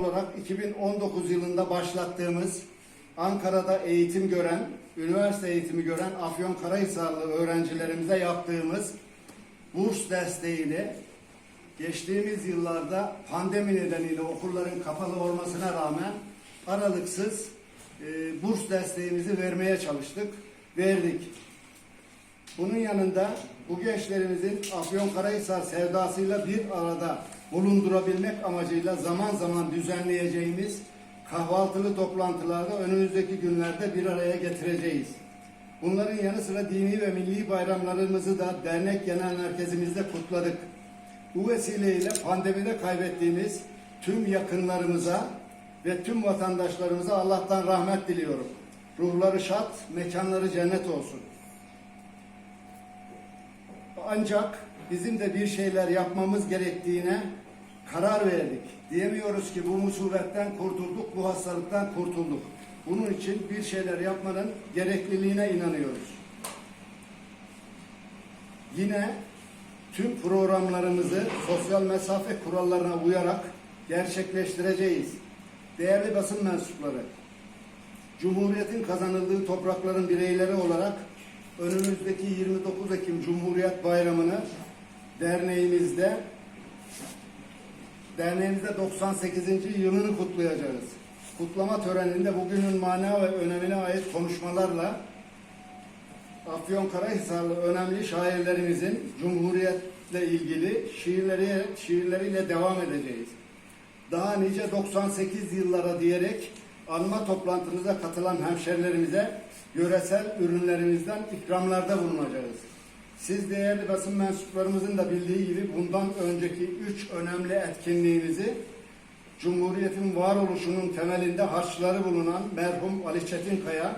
olarak 2019 yılında başlattığımız Ankara'da eğitim gören, üniversite eğitimi gören Afyonkarahisarlı öğrencilerimize yaptığımız burs desteğini geçtiğimiz yıllarda pandemi nedeniyle okulların kapalı olmasına rağmen aralıksız e, burs desteğimizi vermeye çalıştık, verdik. Bunun yanında bu gençlerimizin Afyonkarahisar sevdasıyla bir arada bulundurabilmek amacıyla zaman zaman düzenleyeceğimiz kahvaltılı toplantılarda önümüzdeki günlerde bir araya getireceğiz. Bunların yanı sıra dini ve milli bayramlarımızı da dernek genel merkezimizde kutladık. Bu vesileyle pandemide kaybettiğimiz tüm yakınlarımıza ve tüm vatandaşlarımıza Allah'tan rahmet diliyorum. Ruhları şad, mekanları cennet olsun. Ancak bizim de bir şeyler yapmamız gerektiğine karar verdik. Diyemiyoruz ki bu musibetten kurtulduk, bu hastalıktan kurtulduk. Bunun için bir şeyler yapmanın gerekliliğine inanıyoruz. Yine tüm programlarımızı sosyal mesafe kurallarına uyarak gerçekleştireceğiz. Değerli basın mensupları, Cumhuriyetin kazanıldığı toprakların bireyleri olarak önümüzdeki 29 Ekim Cumhuriyet Bayramı'nı derneğimizde derneğimizde 98. yılını kutlayacağız. Kutlama töreninde bugünün mana ve önemine ait konuşmalarla Afyonkarahisarlı önemli şairlerimizin Cumhuriyetle ilgili şiirleri, şiirleriyle devam edeceğiz. Daha nice 98 yıllara diyerek anma toplantımıza katılan hemşerilerimize yöresel ürünlerimizden ikramlarda bulunacağız. Siz değerli basın mensuplarımızın da bildiği gibi bundan önceki üç önemli etkinliğimizi Cumhuriyetin varoluşunun temelinde harçları bulunan merhum Ali Çetinkaya,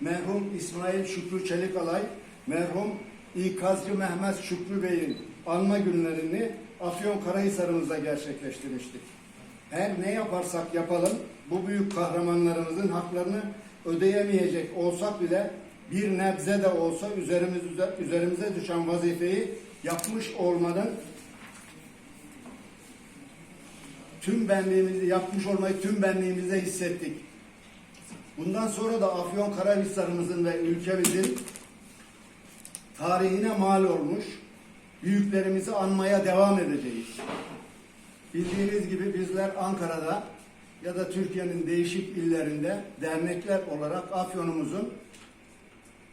merhum İsmail Şükrü Çelikalay, merhum İkazcı Mehmet Şükrü Bey'in anma günlerini Afyonkarahisar'ımızda gerçekleştirmiştik. Her ne yaparsak yapalım bu büyük kahramanlarımızın haklarını ödeyemeyecek olsak bile bir nebze de olsa üzerimiz, üzerimize düşen vazifeyi yapmış olmanın tüm benliğimizi yapmış olmayı tüm benliğimizde hissettik. Bundan sonra da Afyon Karahisar'ımızın ve ülkemizin tarihine mal olmuş büyüklerimizi anmaya devam edeceğiz. Bildiğiniz gibi bizler Ankara'da ya da Türkiye'nin değişik illerinde dernekler olarak Afyon'umuzun